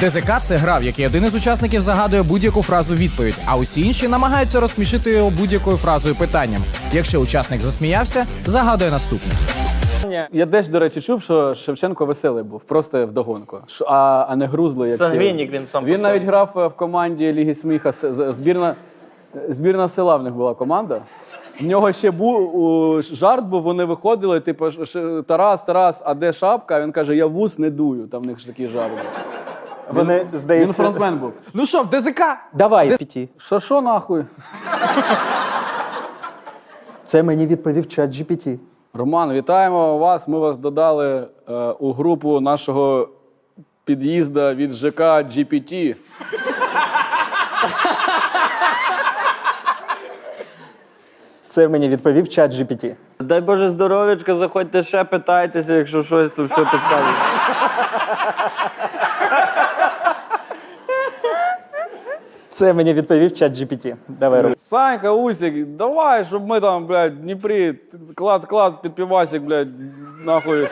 ДЗК це гра, в якій один із учасників загадує будь-яку фразу відповідь, а усі інші намагаються розсмішити його будь-якою фразою питанням. Якщо учасник засміявся, загадує наступне. Я десь, до речі, чув, що Шевченко веселий був, просто вдогонку, Що- а, а не грузлий, як всі. Сангвінік він сам по Він собі. навіть грав е, в команді Ліги Сміха. С- з- Збірна, збірна села в них була команда. В нього ще був у, жарт був, вони виходили, типу, ш- ш- Тарас, Тарас, а де шапка? А він каже, я вуз не дую. Там в них ж такий жарт був. Вони, Він здається, фронтмен був. Ну що, в ДЗК? Давай, піті. Що що нахуй? Це мені відповів чат GPT. Роман, вітаємо вас. Ми вас додали е, у групу нашого під'їзда від ЖК GPT. Це мені відповів чат GPT. Дай Боже здоров'ячка, заходьте ще питайтеся, якщо щось, то все підказує. Це мені відповів чат GPT. Давай роби. Санька, Усик, давай, щоб ми там, блядь, в Дніпрі, клас, клас, під півасик, блядь, нахуй.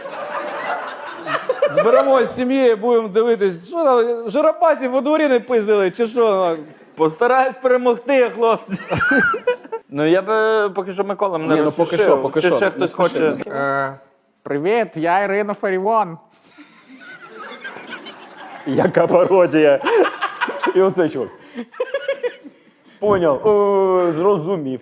Зберемось з сім'єю, будемо дивитись, що там, жиропасів у дворі не пиздили, чи що? Постараюсь перемогти, хлопці. ну я би поки що Микола мене Ні, ну, поки розсмішив. що, поки Чи що. ще Не хтось хоче. Е, привіт, я Ірина Фаріон. Яка пародія. І оце чувак. Поняв, О, зрозумів.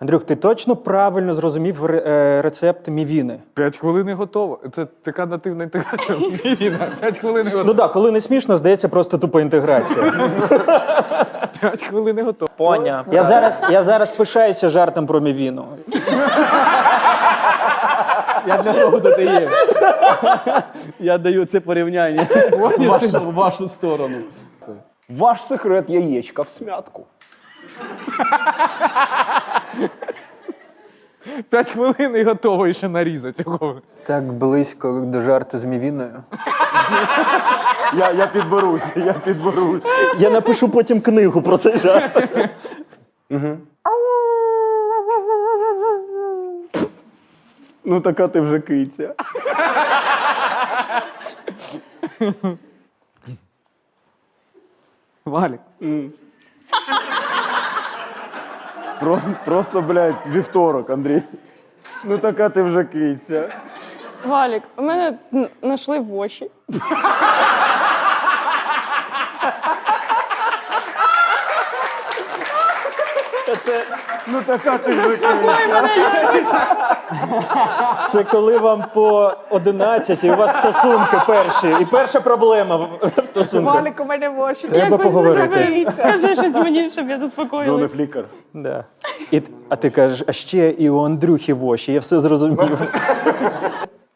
Андрюх, ти точно правильно зрозумів ре- е, рецепт мівіни? П'ять хвилин і готово. Це така нативна інтеграція. Мівіна. П'ять хвилин і Ну готово. так, да, коли не смішно, здається, просто тупа інтеграція. П'ять хвилин і готово. Поня. Я зараз, я зараз пишаюся жартом про мівіну. Я для того тут і є. Я даю це порівняння в вашу, в вашу сторону. Ваш секрет яєчка в смятку. П'ять хвилин і готово і ще нарізати цього. Так близько до жарту з мівіною. Я, я підберуся, я підберуся. Я напишу потім книгу про цей жарт. Ну така ти вже киця. Валік. Про, просто, блядь, вівторок, Андрій. Ну така ти вже киця. Валік, у мене н- знайшли в очі. Ну така ти. Це коли вам по 11 і у вас стосунки перші. І перша проблема в в Валік у мене в очі. Треба Якось поговорити. Скажи щось мені, щоб я Дзвонив лікар. Да. І, а ти кажеш, а ще і у Андрюхи в очі, я все зрозумів.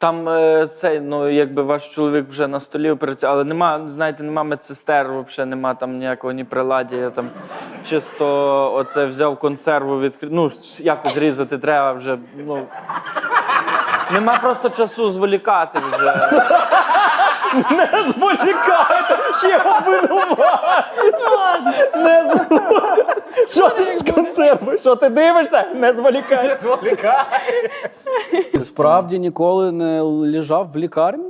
Там е, цей, ну якби ваш чоловік вже на столі працює, але нема, знаєте, нема медсестер, взагалі нема там ніякого ні приладдя. Там чисто оце взяв консерву, відкрив. Ну, якось різати треба вже. Ну, нема просто часу зволікати вже. Не зволікайте! Ще обвинувати! Не зволікайте! Що ти з консерви? Що ти дивишся? Не зволікай! Справді ніколи не лежав в лікарні?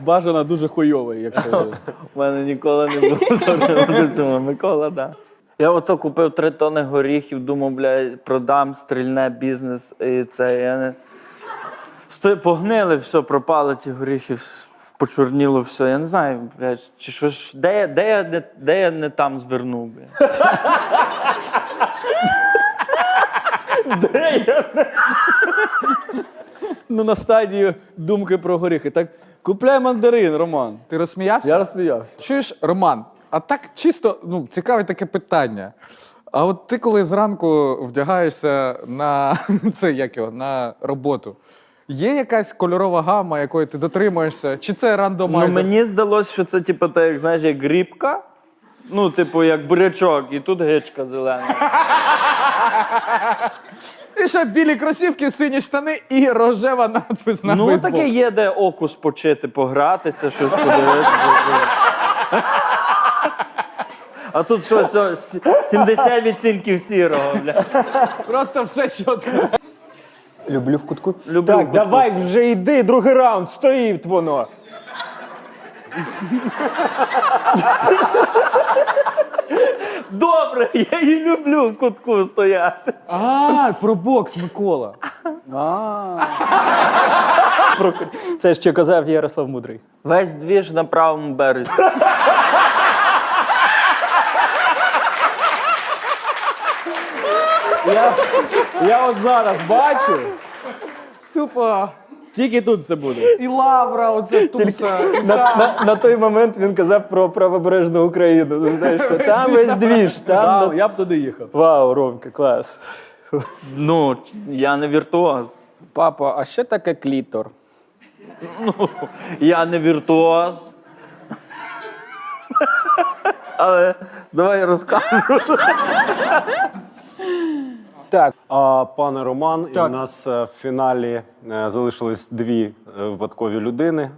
Бажано дуже хуйовий, якщо. У мене ніколи не було. Микола, да. Я ото купив три тони горіхів, думав, блядь, продам, стрільне бізнес і це. Я не... Погнили, все, пропали ті горіхи, почорніло все. Я не знаю, блядь, чи що ж, де, я- де, я, не, де я не там звернув, блядь. Ну, на стадії думки про горіхи. Так купляй мандарин, Роман. Ти розсміявся? Я розсміявся. Чуєш, Роман, а так чисто, ну, цікаве таке питання. А от ти коли зранку вдягаєшся на це як його, на роботу, є якась кольорова гама, якої ти дотримуєшся? Чи це Ну, мені здалося, що це типу, так, як, знаєш, як грібка. Ну, типу, як бурячок, і тут гичка зелена. І ще білі кросівки, сині штани і рожева надпис на Ну, бейсбол. таке є, де оку спочити, погратися, щось подивитися. А тут що, що с- 70 відцінків сірого, бля. Просто все чітко. Люблю в кутку. Люблю так, в кутку. давай вже йди, другий раунд, стоїть воно. Добре, я її люблю в кутку стояти. А, про бокс, Микола. Про- Це ще казав Ярослав Мудрий. Весь двіж на правому березі. Я, я от зараз бачу, Тупо. тільки тут все буде. І лавра, оце туса. На, на, на той момент він казав про правобережну Україну. Ну, знаєш, то там весь двіж, там. Да, ну- я б туди їхав. Вау, Ромка, клас. Ну, я не віртуоз. Папа, а що таке клітор? Я не віртуоз. Але давай розкажу. Так, А пане Роман, і Так. у нас е, в фіналі е, залишились дві е, випадкові людини.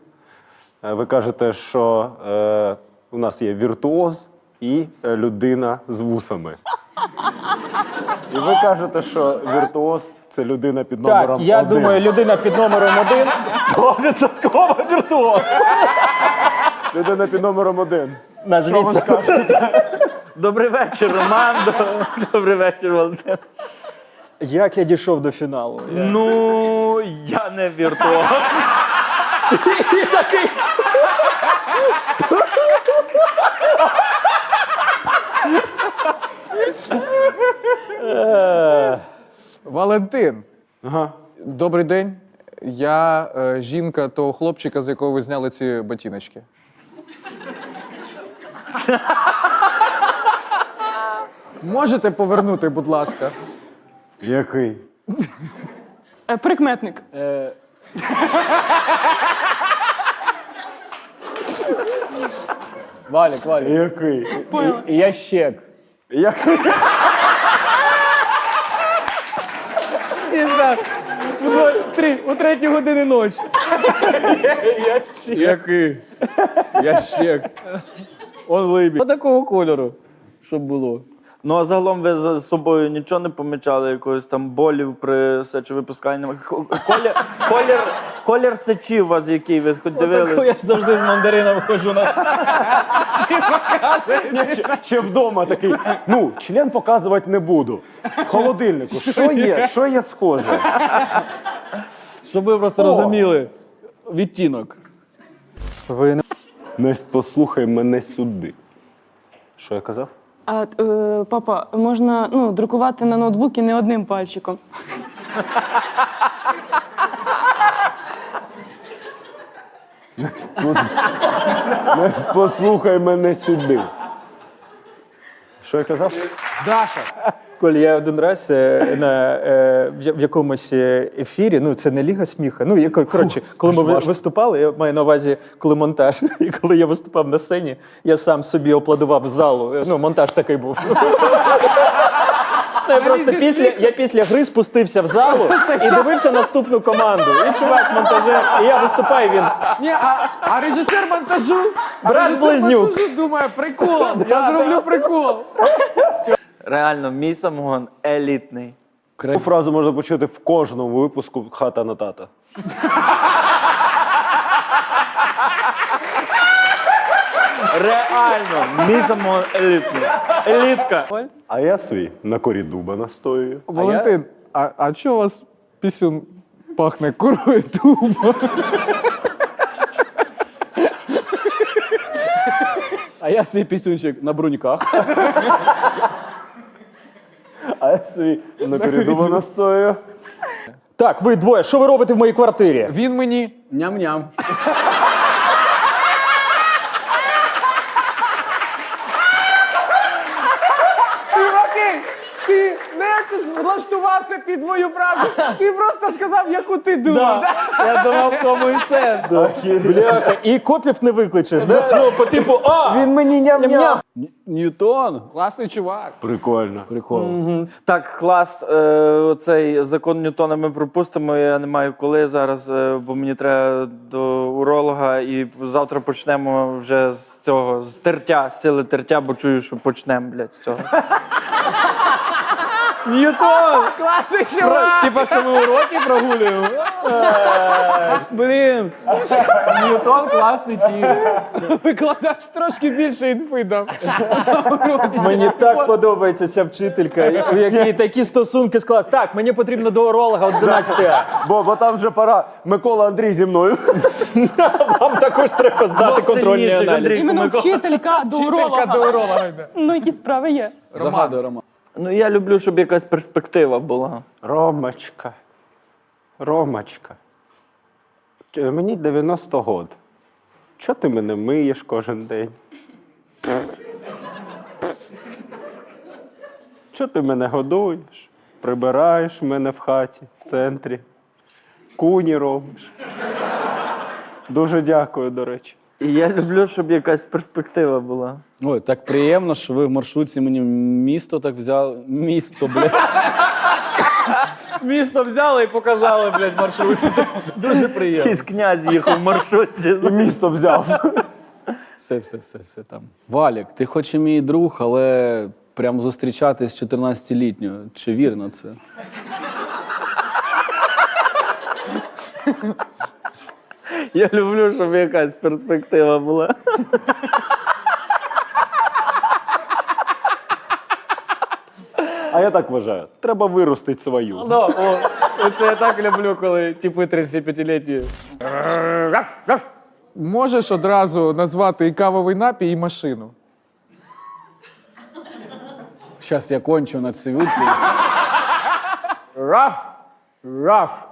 Е, Ви кажете, що е, у нас є віртуоз і е, людина з вусами. І ви кажете, що віртуоз це людина під так, номером я один. думаю, людина під номером один 100% віртуоз. Людина під номером один. Назвіться. Добрий вечір, Роман. Добрий вечір, Валентин. Як я дійшов до фіналу? Я- Ну, я не віртуоз. Валентин. Ага. Добрий день. Я е, жінка того хлопчика, з якого ви зняли ці ботиночки. Можете повернути, будь ласка. Який? Е, Прикметник. Валік, Валік. Який? Поняла. І ящек. Який? Три, у третій години ночі. Який? Ящек. Он либідь. такого кольору, щоб було. Ну, а загалом ви за собою нічого не помічали, якогось там болів при сечовипусканні? Ко- Колір, колір, колір сечі у вас який, ви хоч Таку я дивились? ж завжди з мандарином хожу на Ні, ще, ще вдома такий. Ну, член показувати не буду. В холодильнику. Що є? Що є схоже? Щоб ви просто розуміли. Відтінок. Ви не Настя, послухай мене сюди. Що я казав? А е, папа, можна ну, друкувати на ноутбуці не одним пальчиком. Послухай мене сюди. Що я казав? Даша. Коль, я один раз е, на, е, в якомусь е, ефірі, ну це не Ліга сміха. Ну, я, кор- коротше, коли ми ви- виступали, я маю на увазі, коли монтаж. І коли я виступав на сцені, я сам собі аплодував з залу. Ну, монтаж такий був. Ну, Я просто після, я після гри спустився в залу і дивився наступну команду. І чувак монтажер, і я виступаю, він Ні, а, а режисер монтажу. Брат режисер Близнюк. монтажу думає, прикол. Я зроблю прикол. Реально, мій самогон елітний. Цю фразу можна почути в кожному випуску хата на тата. Реально, мій самогон елітний. Елітка. А я свій на корі дуба настоюю. Валентин, а, а чого у вас пісюн пахне курою дуба? А я свій пісюнчик на бруньках. Свій на корі дуба настоюю. так, ви двоє, що ви робите в моїй квартирі? Він мені. Ням-ням. Чуваки, ти не влаштувався під мою фразу. Ти просто сказав, ти думав. Я думав, в тому і все. Бляха, і копів не викличеш, да? Ну, по типу, а! Він мені ням-ням. Ньютон. Класний чувак. Прикольно. Прикол. Так, клас, е, цей закон Ньютона ми пропустимо. Я не маю коли зараз, е, бо мені треба до уролога, і завтра почнемо вже з цього, з тертя, з сили тертя, бо чую, що почнемо, блядь, з цього. Ньютон! Класичний Про- Типа, що ми уроки прогулюємо? Блін! Ньютон класний тіп. Викладач трошки більше інфи дав. Мені так подобається ця вчителька, у якій такі стосунки склад. Так, мені потрібно до уролога 11 А. Бо, бо там вже пора. Микола Андрій зі мною. Вам також треба здати контрольний аналіз. Іменно вчителька до Вчителька уролога. до уролога йде. Ну, якісь справи є. Загадуй, Роман. Ну я люблю, щоб якась перспектива була. Ромочка. Ромочка. Мені 90 год. Чого ти мене миєш кожен день? Чого ти мене годуєш? Прибираєш мене в хаті, в центрі. Куні робиш. Дуже дякую, до речі. І я люблю, щоб якась перспектива була. Ой, так приємно, що ви в маршрутці мені місто так взяли. Місто, блядь. Місто взяли і показали, блядь, в маршрутці. Дуже приємно. Якийсь князь їхав в маршрутці. І місто взяв. Все, все, все, все там. Валік, ти хоч і мій друг, але прям зустрічатись з 14-літньою. Чи вірно це? Я люблю, щоб якась перспектива була. А я так вважаю. Треба виростити свою. Ну, о, це я так люблю, коли типи 35-літні. Можеш одразу назвати і кавовий напій, і машину. Зараз я кончу на цивілки. Раф! Раф!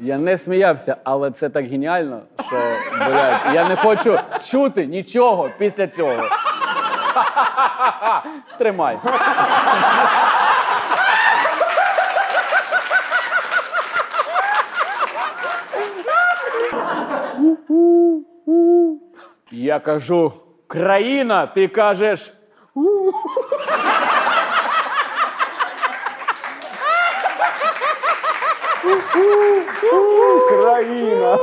Я не сміявся, але це так геніально, що, блядь, я не хочу чути нічого після цього. Тримай. Я кажу, країна, ти кажеш. Країна!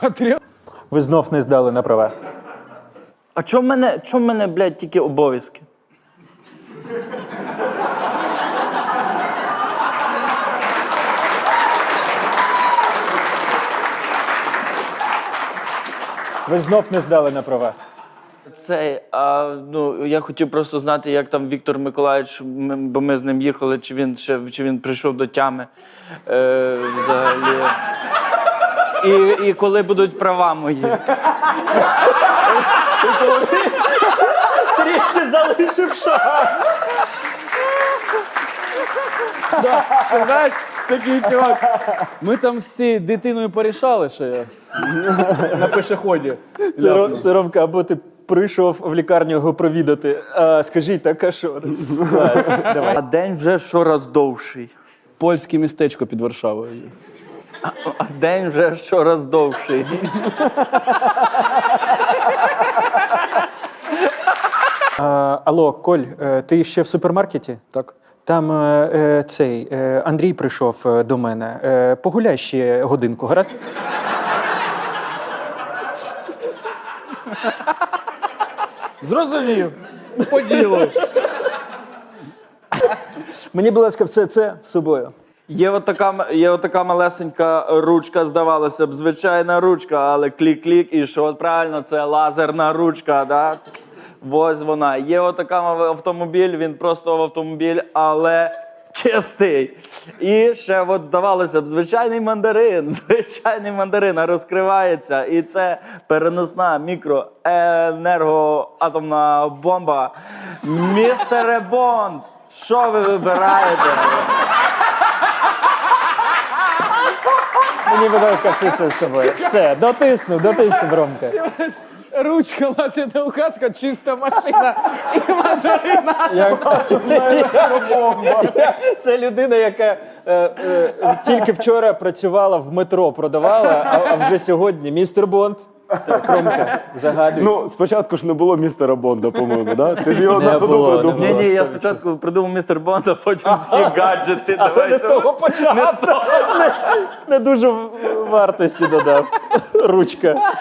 Патріот. Ви знов не здали на права. А чому в мене, чому в мене, блядь, тільки обов'язки? Ви знов не здали на права. Цей, а, ну, я хотів просто знати, як там Віктор Миколаївич, бо ми з ним їхали, чи він ще чи він прийшов до тями е, взагалі. І, і коли будуть права мої. Трішки залишив шанс. Ти знаєш, такий чувак. Ми там з цією дитиною порішали, що я на пешеході. Це, Ро- це Ромка, або ти прийшов в лікарню його провідати. А, скажіть, так а що? Клас, Давай. А день вже щораз довший. Польське містечко під Варшавою. А день вже щораз довший. А, алло, Коль, е, ти ще в супермаркеті? Так. Там е, е, цей е, Андрій прийшов е, до мене. Е, погуляй ще годинку, гаразд? Зрозумів. По ділу. Мені, будь ласка, все це з собою. Є отака, є отака малесенька ручка, здавалося б, звичайна ручка, але клік-клік, і що от правильно, це лазерна ручка, да? Ось вона. Є отака автомобіль, він просто автомобіль, але чистий. І ще, от, здавалося б, звичайний мандарин, звичайний мандарин розкривається. І це переносна мікроенергоатомна бомба. Містере Бонд, що ви вибираєте? Мені, будь ласка, все це з собою. Все, дотиснув, дотиснув, Ромка. Ручка, лазерна указка, чиста машина і мандарина. Це людина, яка е, е, тільки вчора працювала в метро, продавала, а, а вже сьогодні містер Бонд. Так, Ромка, загадуй. Ну, спочатку ж не було містера Бонда, по-моєму, да? Ти ж його Не на ходу було, не придумав. Ні, ні, я спочатку придумав містер Бонд, а потім всі гаджети. Але Давай не з того почав. Не, не дуже вартості додав. Ручка.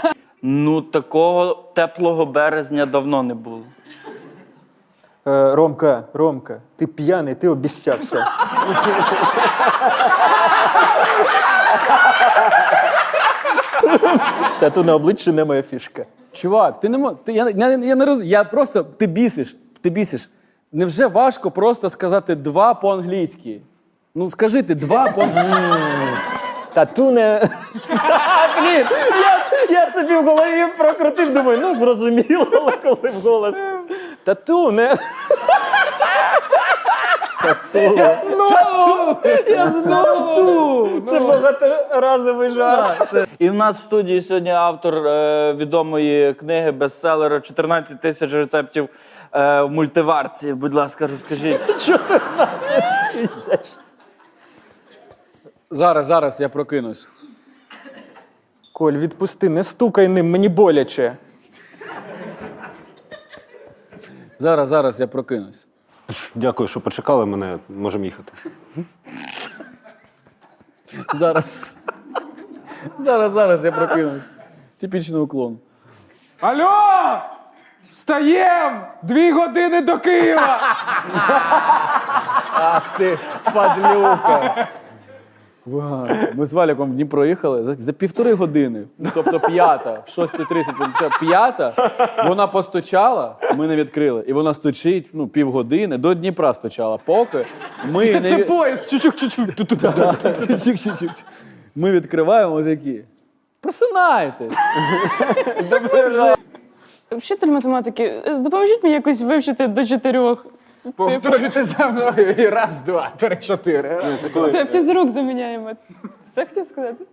Ну, такого теплого березня давно не було. Е, Ромка, Ромка, ти п'яний, ти обіцявся. Тату на обличчі не моя фішка. Чувак, ти не мо... ти, я, я, я не роз... Я просто ти бісиш. Ти бісиш. Невже важко просто сказати два по-англійськи? Ну скажи ти два по-англійськи. Тату не. Блін, я, я собі в голові прокрутив, думаю, ну зрозуміло, але коли в голос. Тату не. Тату. Я знову! Я знову! Це багаторазовий жарт. І в нас в студії сьогодні автор е, відомої книги бестселера «14 тисяч рецептів е, в мультиварці. Будь ласка, розкажіть. 14 тисяч. Зараз, зараз я прокинусь. Коль, відпусти, не стукай ним, мені боляче. Зараз, зараз я прокинусь. Дякую, що почекали мене. Можемо їхати. Зараз. Зараз, зараз я прокинусь. Типічний уклон. Алло! Встаєм! Дві години до Києва! Ах ти, падлюка. Вау. Ми з Валіком в Дніпро їхали за, за півтори години. Ну, тобто п'ята, в 6.30, п'ята, вона постучала, ми не відкрили. І вона стучить ну, півгодини, до Дніпра стучала. Поки ми не... Це поїзд! Чучук-чучук! Ми відкриваємо такі. Просинайтесь. Вчитель математики, допоможіть мені якось вивчити до чотирьох. Повторюйте за мною і раз, два, три, чотири. Це фізрук заміняємо. Це хотів сказати?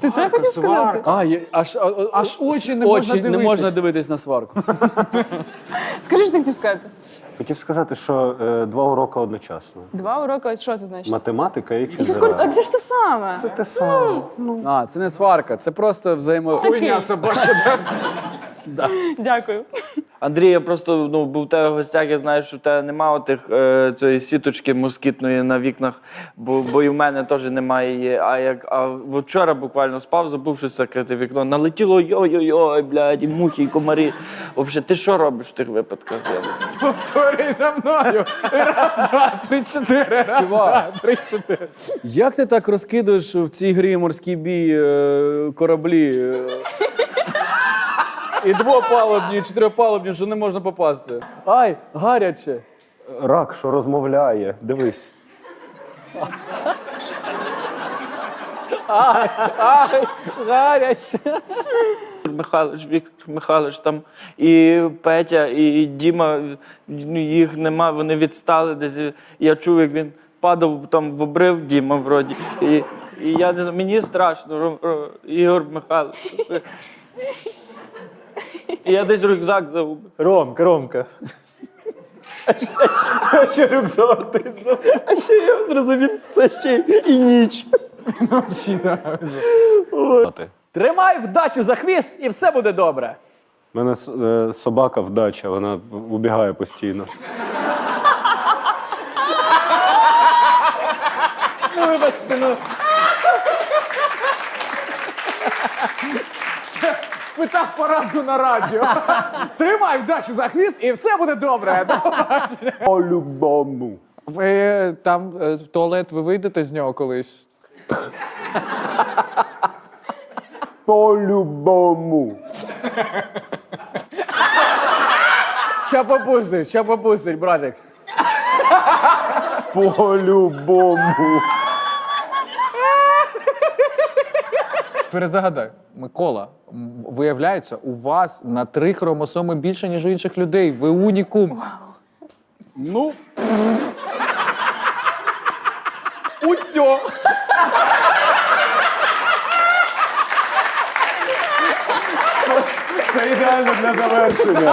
Ти це хотів сказати? А, є, аж, а- а- Аж очі не можна не дивитись. можна дивитись на сварку. Скажи, що ти хотів сказати? Хотів сказати, що е, два уроки одночасно: Два уроки, ось що це значить? математика і Фізкульт, фізика. так це ж те саме. Це те саме. А, це не сварка, це просто взаємо. Хуйня собача. Дякую. Андрій, я просто ну, був у тебе в гостях, я знаю, що в тебе немає тих, е, цієї сіточки москітної на вікнах, бо, бо і в мене теж немає її. А як а вчора буквально спав, забувши закрити вікно, налетіло йой-йой-йой, блядь, і мухи, і комарі. Взагалі, ти що робиш в тих випадках? Повторюй за мною. Раз, два, три, чотири. Раз, два, три, чотири. Як ти так розкидуєш в цій грі морський бій е, кораблі? е, І двопалубні, і чотирипалубні, що не можна попасти. Ай, гаряче. Рак, що розмовляє. Дивись. Ай, ай, гаряче. Михайлович, Віктор Михайлович там і Петя, і Діма, ну, їх нема, вони відстали десь. Я чув, як він падав там в обрив Діма вроді. І, і я не знаю, мені страшно, Ро- Ігор Михайлович. І я десь рюкзак загубив. Ромка, Ромка. А ще, рюкзак ти А ще я зрозумів, це ще і ніч. Тримай вдачу за хвіст і все буде добре. У мене с- е, собака вдача, вона убігає постійно. Ну, вибачте, ну. Спитав пораду на радіо. Тримай вдачу за хвіст і все буде добре. По-любому. Ви там е, в туалет ви вийдете з нього колись? По-любому. Ща попустить, ща попустить, братик. По-любому. Перезагадай, Микола, виявляється, у вас на три хромосоми більше, ніж у інших людей. Ви унікум. Ну. Усьо. Це ідеально для завершення.